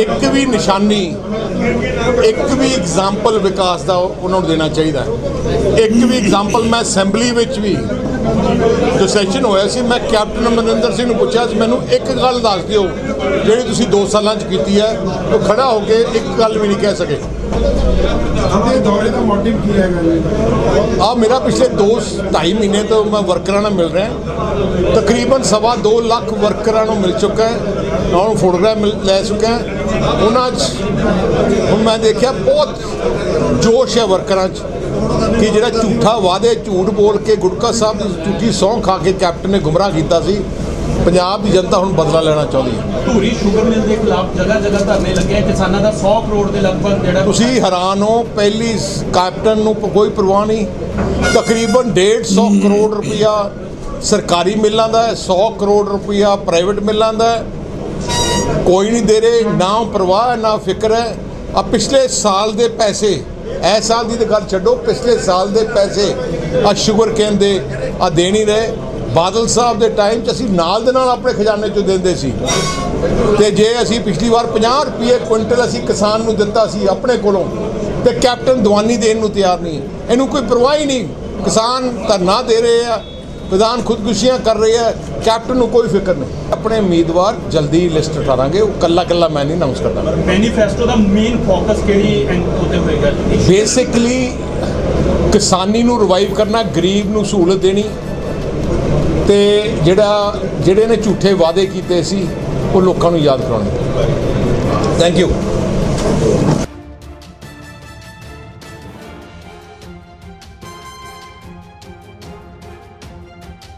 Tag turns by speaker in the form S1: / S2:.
S1: ਇੱਕ ਵੀ ਨਿਸ਼ਾਨੀ ਇੱਕ ਵੀ ਐਗਜ਼ਾਮਪਲ ਵਿਕਾਸ ਦਾ ਉਹਨਾਂ ਨੂੰ ਦੇਣਾ ਚਾਹੀਦਾ। ਇੱਕ ਵੀ ਐਗਜ਼ਾਮਪਲ ਮੈਂ ਅਸੈਂਬਲੀ ਵਿੱਚ ਵੀ ਜੋ ਸੈਸ਼ਨ ਹੋਇਆ ਸੀ ਮੈਂ ਕੈਪਟਨ ਅਮਰਿੰਦਰ ਸਿੰਘ ਨੂੰ ਪੁੱਛਿਆ ਸੀ ਮੈਨੂੰ ਇੱਕ ਗੱਲ ਦੱਸ ਦਿਓ ਜਿਹੜੀ ਤੁਸੀਂ 2 ਸਾਲਾਂ 'ਚ ਕੀਤੀ ਹੈ ਉਹ ਖੜਾ ਹੋ ਕੇ ਇੱਕ ਗੱਲ ਵੀ ਨਹੀਂ ਕਹਿ ਸਕੇ।
S2: ਆਪਣੇ ਦੌਰੇ ਦਾ ਮੋਟਿਵ ਕੀ ਹੈਗਾ ਜੀ?
S1: ਆ ਮੇਰਾ ਪਿਛਲੇ 2 2.5 ਮਹੀਨੇ ਤੋਂ ਮੈਂ ਵਰਕਰਾਂ ਨਾਲ ਮਿਲ ਰਿਹਾ ਤਕਰੀਬਨ ਸਵਾ 2 ਲੱਖ ਵਰਕਰਾਂ ਨੂੰ ਮਿਲ ਚੁੱਕਾ ਹੈ। ਉਹਨਾਂ ਨੂੰ ਫੋਟੋਗ੍ਰਾਫ ਲੈ ਚੁੱਕਾ ਹੈ। ਉਹਨਾਂ 'ਚ ਹੁਣ ਮੈਂ ਦੇਖਿਆ ਬਹੁਤ ਜੋਸ਼ ਹੈ ਵਰਕਰਾਂ 'ਚ ਕਿ ਜਿਹੜਾ ਝੂਠਾ ਵਾਅਦੇ ਝੂਠ ਬੋਲ ਕੇ ਗੁਟਕਾ ਸਾਹਿਬ ਦੀ ਝੂਠੀ ਸਹੁੰ ਖਾ ਕੇ ਕੈਪਟਨ ਨੇ ਗੁੰਮਰਾਹ ਕੀਤਾ ਸੀ ਪੰਜਾਬ ਦੀ ਜਨਤਾ ਹੁਣ ਬਦਲਾ ਲੈਣਾ ਚਾਹੁੰਦੀ ਹੈ।
S3: ਧੂਰੀ ਸ਼ੂਗਰ ਮਿਲ ਦੇ ਖਿਲਾਫ ਜਗ੍ਹਾ ਜਗ੍ਹਾ ਧਰਨੇ ਲੱਗੇ ਆ। ਕਿਸਾਨਾਂ ਦਾ 100 ਕਰੋੜ ਦੇ ਲਗਭਗ ਜਿਹੜਾ
S1: ਤੁਸੀਂ ਹੈਰਾਨ ਹੋ ਪਹਿਲੀ ਸ- ਕੈਪਟਨ ਨੂੰ ਕੋਈ ਪਰਵਾਹ ਨਹੀਂ। ਤਕਰੀਬਨ 150 ਕਰੋੜ ਰੁਪਇਆ ਸਰਕਾਰੀ ਮਿੱਲਾਂ ਦਾ ਹੈ 100 ਕਰੋੜ ਰੁਪਇਆ ਪ੍ਰਾਈਵੇਟ ਮਿੱਲਾਂ ਦਾ ਕੋਈ ਨਹੀਂ ਦੇ ਰਹੇ, ਨਾ ਪਰਵਾਹ, ਨਾ ਫਿਕਰ ਹੈ। ਆ ਪਿਛਲੇ ਸਾਲ ਦੇ ਪੈਸੇ ਐ ਸਾਲ ਦੀ ਤਾਂ ਗੱਲ ਛੱਡੋ, ਪਿਛਲੇ ਸਾਲ ਦੇ ਪੈਸੇ ਆ ਸ਼ੂਗਰ ਕਹਿੰਦੇ ਆ ਦੇ ਨਹੀਂ ਰਹੇ। ਬਾਦਲ ਸਾਹਿਬ ਦੇ ਟਾਈਮ 'ਚ ਅਸੀਂ ਨਾਲ ਦੇ ਨਾਲ ਆਪਣੇ ਖਜ਼ਾਨੇ 'ਚੋਂ ਦਿੰਦੇ ਸੀ। ਤੇ ਜੇ ਅਸੀਂ ਪਿਛਲੀ ਵਾਰ 50 ਰੁਪਏ ਕੁਇੰਟਲ ਅਸੀਂ ਕਿਸਾਨ ਨੂੰ ਦਿੱਤਾ ਸੀ ਆਪਣੇ ਕੋਲੋਂ, ਤੇ ਕੈਪਟਨ ਦਵਾਨੀ ਦੇਣ ਨੂੰ ਤਿਆਰ ਨਹੀਂ। ਇਹਨੂੰ ਕੋਈ ਪਰਵਾਹ ਹੀ ਨਹੀਂ। ਕਿਸਾਨ ਤਾਂ ਨਾ ਦੇ ਰਹੇ ਆ ਕਿਸਾਨ ਖੁਦਕੁਸ਼ੀਆਂ ਕਰ ਰਹੇ ਆ ਕੈਪਟਨ ਨੂੰ ਕੋਈ ਫਿਕਰ ਨਹੀਂ। ਆਪਣੇ ਉਮੀਦਵਾਰ ਜਲਦੀ ਲਿਸਟ ਉਤਾਰਾਂਗੇ ਉਹ ਕੱਲਾ ਕੱਲਾ ਮੈਂ ਨਹੀਂ ਅਨਾਉਂਸ ਕਰਦਾ।
S3: ਮੈਨੀਫੈਸਟੋ ਦਾ ਮੇਨ ਫੋਕਸ ਕਿਹੜੀ ਉੱਤੇ ਹੋਏਗਾ?
S1: ਬੇਸਿਕਲੀ ਕਿਸਾਨੀ ਨੂੰ ਰਿਵਾਈਵ ਕਰਨਾ ਗਰੀਬ ਨੂੰ ਸਹੂਲਤ ਦੇਣੀ ਤੇ ਜਿਹੜਾ ਜਿਹੜੇ ਨੇ ਝੂਠੇ ਵਾਅਦੇ ਕੀਤੇ ਸੀ ਉਹ ਲੋਕਾਂ ਨੂੰ ਯਾਦ ਕਰਾਉਣੇ। Thank you